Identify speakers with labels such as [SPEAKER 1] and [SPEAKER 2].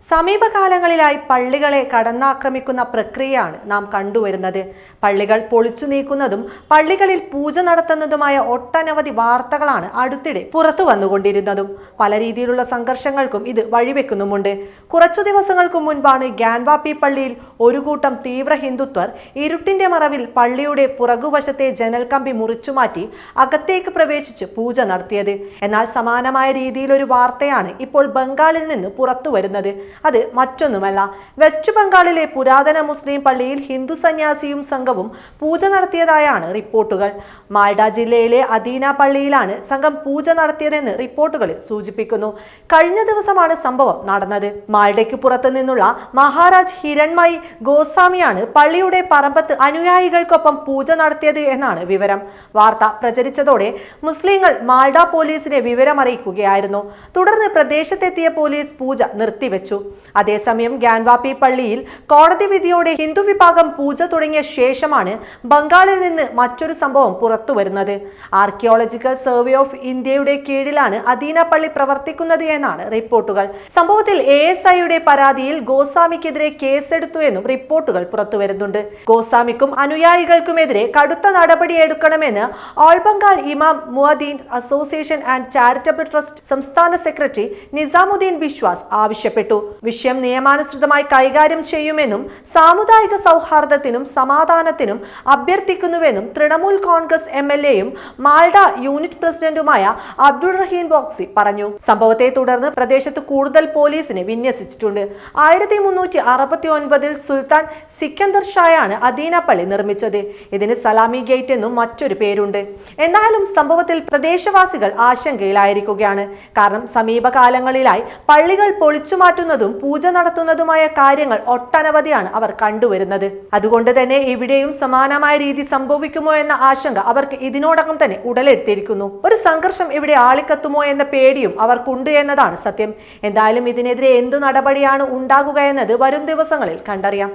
[SPEAKER 1] സമീപകാലങ്ങളിലായി പള്ളികളെ കടന്നാക്രമിക്കുന്ന പ്രക്രിയയാണ് നാം കണ്ടുവരുന്നത്. പള്ളികൾ പൊളിച്ചു നീക്കുന്നതും പള്ളികളിൽ പൂജ നടത്തുന്നതുമായ ഒട്ടനവധി വാർത്തകളാണ് അടുത്തിടെ പുറത്തു വന്നുകൊണ്ടിരുന്നതും. പല രീതിയിലുള്ള സംഘർഷങ്ങൾക്കും ഇത് വഴിവെക്കുന്നുമുണ്ട്. കുറച്ചു ദിവസങ്ങൾക്കു മുൻപാണ് ഗ്യാൻവാപ്പി പള്ളിയിൽ ഒരു കൂട്ടം തീവ്ര ഹിന്ദുത്വർ ഇരുട്ടിന്റെ മറവിൽ പള്ളിയുടെ പുറകുവശത്തെ ജനൽക്കമ്പി മുറിച്ചുമാറ്റി അകത്തേക്ക് പ്രവേശിച്ച് പൂജ നടത്തിയത്. എന്നാൽ സമാനമായ രീതിയിലൊരു വാർത്തയാണ് ഇപ്പോൾ ബംഗാളിൽ നിന്ന് പുറത്തു വരുന്നത് അത് മറ്റൊന്നുമല്ല. വെസ്റ്റ് ബംഗാളിലെ പുരാതന മുസ്ലിം പള്ളിയിൽ ഹിന്ദു സന്യാസിയും സംഘവും പൂജ നടത്തിയതായാണ് റിപ്പോർട്ടുകൾ. മാൽഡ ജില്ലയിലെ അദീന പള്ളിയിലാണ് സംഘം പൂജ നടത്തിയതെന്ന് റിപ്പോർട്ടുകളിൽ സൂചിപ്പിക്കുന്നു. കഴിഞ്ഞ ദിവസമാണ് സംഭവം നടന്നത്. മാൽഡയ്ക്ക് പുറത്തു നിന്നുള്ള മഹാരാജ് ഹിരൺമായി ഗോസ്വാമിയാണ് പള്ളിയുടെ പറമ്പത്ത് അനുയായികൾക്കൊപ്പം പൂജ നടത്തിയത് എന്നാണ് വിവരം. വാർത്ത പ്രചരിച്ചതോടെ മുസ്ലിങ്ങൾ മാൽഡ പോലീസിനെ വിവരമറിയിക്കുകയായിരുന്നു. തുടർന്ന് പ്രദേശത്തെത്തിയ പോലീസ് പൂജ നിർത്തിവെച്ചു. അതേസമയം ഗ്യാൻവാപ്പി പള്ളിയിൽ കോടതി വിധിയോടെ ഹിന്ദു വിഭാഗം പൂജ തുടങ്ങിയ ശേഷമാണ് ബംഗാളിൽ നിന്ന് മറ്റൊരു സംഭവം പുറത്തു വരുന്നത്. ആർക്കിയോളജിക്കൽ സർവേ ഓഫ് ഇന്ത്യയുടെ കീഴിലാണ് അദീന പള്ളി പ്രവർത്തിക്കുന്നത് എന്നാണ് റിപ്പോർട്ടുകൾ. സംഭവത്തിൽ എ എസ് ഐയുടെ പരാതിയിൽ ഗോസ്വാമിക്കെതിരെ കേസെടുത്തു എന്നും റിപ്പോർട്ടുകൾ പുറത്തു വരുന്നുണ്ട്. ഗോസ്വാമിക്കും അനുയായികൾക്കുമെതിരെ കടുത്ത നടപടി എടുക്കണമെന്ന് ഓൾ ബംഗാൾ ഇമാം മുഅദീൻ അസോസിയേഷൻ ആൻഡ് ചാരിറ്റബിൾ ട്രസ്റ്റ് സംസ്ഥാന സെക്രട്ടറി നിസാമുദ്ദീൻ ബിശ്വാസ് ആവശ്യപ്പെട്ടു. വിഷയം നിയമാനുസൃതമായി കൈകാര്യം ചെയ്യുമെന്നും സാമുദായിക സൗഹാർദ്ദത്തിനും സമാധാനത്തിനും അഭ്യർത്ഥിക്കുന്നുവെന്നും തൃണമൂൽ കോൺഗ്രസ് എം എൽ എയും മാൽഡ യൂണിറ്റ് പ്രസിഡന്റുമായ അബ്ദുൾ റഹീം ബോക്സി പറഞ്ഞു. സംഭവത്തെ തുടർന്ന് പ്രദേശത്ത് കൂടുതൽ പോലീസിനെ വിന്യസിച്ചിട്ടുണ്ട്. ആയിരത്തി മുന്നൂറ്റി അറുപത്തി ഒൻപതിൽ സുൽത്താൻ സിക്കന്ദർ ഷായാണ് അദീന പള്ളി നിർമ്മിച്ചത്. ഇതിന് സലാമി ഗേറ്റ് എന്നും മറ്റൊരു പേരുണ്ട്. എന്നാലും സംഭവത്തിൽ പ്രദേശവാസികൾ ആശങ്കയിലായിരിക്കുകയാണ്. കാരണം സമീപകാലങ്ങളിലായി പള്ളികൾ പൊളിച്ചു മാറ്റുന്നതും പൂജ നടത്തുന്നതുമായ കാര്യങ്ങൾ ഒട്ടനവധിയാണ് അവർ കണ്ടുവരുന്നത്. അതുകൊണ്ട് തന്നെ ഇവിടെയും സമാനമായ രീതി സംഭവിക്കുമോ എന്ന ആശങ്ക അവർക്ക് ഇതിനോടകം തന്നെ ഉടലെടുത്തിരിക്കുന്നു. ഒരു സംഘർഷം ഇവിടെ ആളിക്കത്തുമോ എന്ന പേടിയും അവർക്കുണ്ട് എന്നതാണ് സത്യം. എന്തായാലും ഇതിനെതിരെ എന്തു നടപടിയാണ് ഉണ്ടാകുക എന്നത് വരും ദിവസങ്ങളിൽ കണ്ടറിയാം.